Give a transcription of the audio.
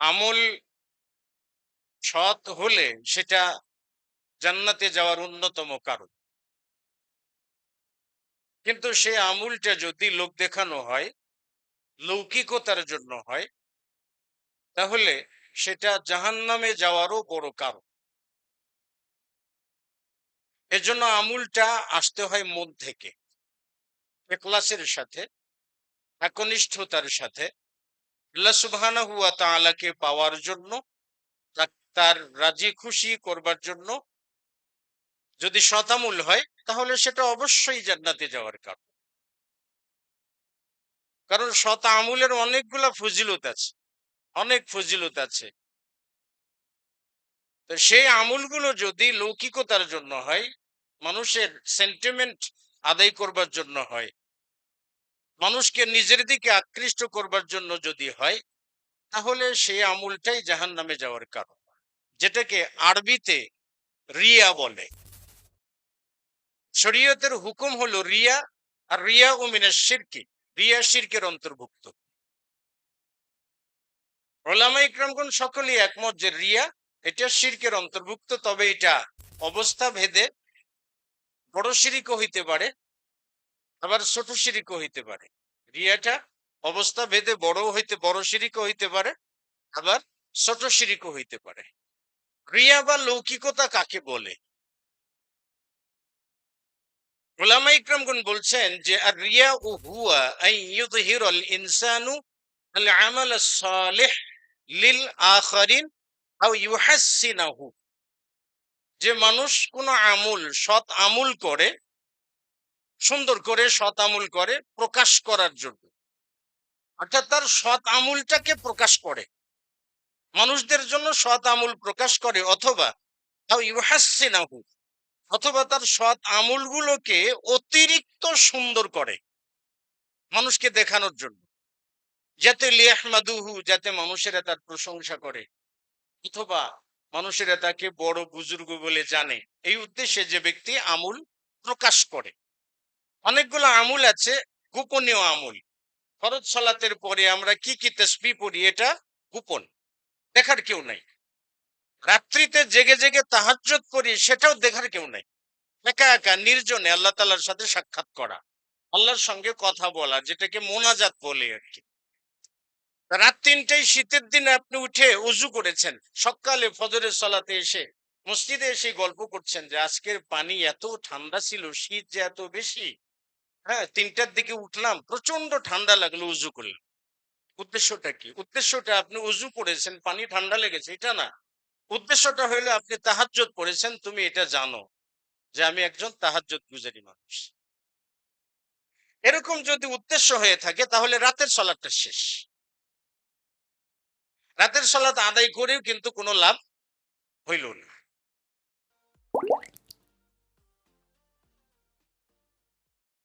আমল সৎ হলে সেটা জান্নাতে যাওয়ার অন্যতম কারণ। কিন্তু সেই আমুলটা যদি লোক দেখানো হয়, লৌকিকতার জন্য হয়, তাহলে সেটা জাহান্নামে যাওয়ারও বড় কারণ। এজন্য আমুলটা আসতে হয় মন থেকে, এখলাসের সাথে, একনিষ্ঠতার সাথে আল্লাহ ওয়া তাআলাকে পাওয়ার জন্য তার রাজি খুশি করবার জন্য যদি শতামূল হয়, তাহলে সেটা অবশ্যই জান্নাতে যাওয়ার কারণ। কারণ শত আমুলের অনেকগুলা ফজিলত আছে, অনেক ফজিলত আছে। তো সেই আমুলগুলো যদি লৌকিকতার জন্য হয়, মানুষের সেন্টিমেন্ট আদায় করবার জন্য হয় মানুষকে নিজের দিকে আকৃষ্ট করবার জন্য যদি হয়, তাহলে সেই আমুলটাই জাহান নামে যাওয়ার কারণ। যেটাকে আরবিতে রিয়া বলে। শরীয়তের হুকুম হলো রিয়া, আর রিয়া ও মিনা শিরকি। রিয়া শিরকের অন্তর্ভুক্ত। ওলামা ইকরামগণ সকলেই একমত যে রিয়া, এটা শিরকের অন্তর্ভুক্ত, তবে এটা অবস্থা ভেদে বড় শিরিকও হইতে পারে। আবার ছোট শিরিকও হইতে পারে। রিয়াটা অবস্থা ভেদে বড় হইতে, বড় শিরিকও হইতে পারে, আবার ছোট শিরিকও হইতে পারে। রিয়া বা লৌকিকতা কাকে বলে? ওলামা ইকরামগণ বলছেন যে, আর রিয়া ও হুয়া আই ইউযহির আল ইনসানু আমাল সালিহ লিল আখারিন আও ইউহাসসিনাহু। যে মানুষ কোনো আমুল, সৎ আমুল করে সুন্দর করে সৎ আমুল করে প্রকাশ করার জন্য। অর্থাৎ তার সৎ আমুলটাকে প্রকাশ করে। মানুষদের জন্য সৎ আমুল প্রকাশ করে অথবা অথবা তার সৎ আমুলগুলোকে অতিরিক্ত সুন্দর করে মানুষকে দেখানোর জন্য। যাতে লিয়াহমাদুহু, যাতে মানুষেরা তার প্রশংসা করে, অথবা মানুষেরা তাকে বড় বুজুর্গ বলে জানে। এই উদ্দেশ্যে যে ব্যক্তি আমুল প্রকাশ করে। অনেকগুলো আমুল আছে, গোপনীয় আমুল। ফরজ সলাতের পরে আমরা কি কি তসবি পড়ি এটা? গোপন। দেখার কেউ নাই। রাত্রিতে জেগে জেগে তাহাজ্জত করি, সেটাও দেখার কেউ নাই। একা একা, নির্জনে আল্লাহ তালার সাথে সাক্ষাৎ করা। আল্লাহর সঙ্গে কথা বলা, যেটাকে মোনাজাত বলে আর কি। রাত তিনটায় শীতের দিনে আপনি উঠে উজু করেছেন, সকালে ফজরের সলাতে এসে মসজিদে এসে গল্প করছেন যে, আজকের পানি এত ঠান্ডা ছিল, শীত যে এত বেশি। হ্যাঁ তিনটার দিকে উঠলাম প্রচণ্ড ঠান্ডা লাগল উজু করলাম উদ্দেশ্যটা কি? উদ্দেশ্যটা আপনি উজু করেছেন, পানি ঠান্ডা লেগেছে, এটা না। উদ্দেশ্যটা হইল আপনি তাহাজ্জত পড়েছেন তুমি এটা জানো যে আমি একজন তাহাজ্জত গুজারি মানুষ। এরকম যদি উদ্দেশ্য হয়ে থাকে, তাহলে রাতের সলাটটা শেষ। রাতের সলাত আদায় করেও কিন্তু কোনো লাভ হইল না।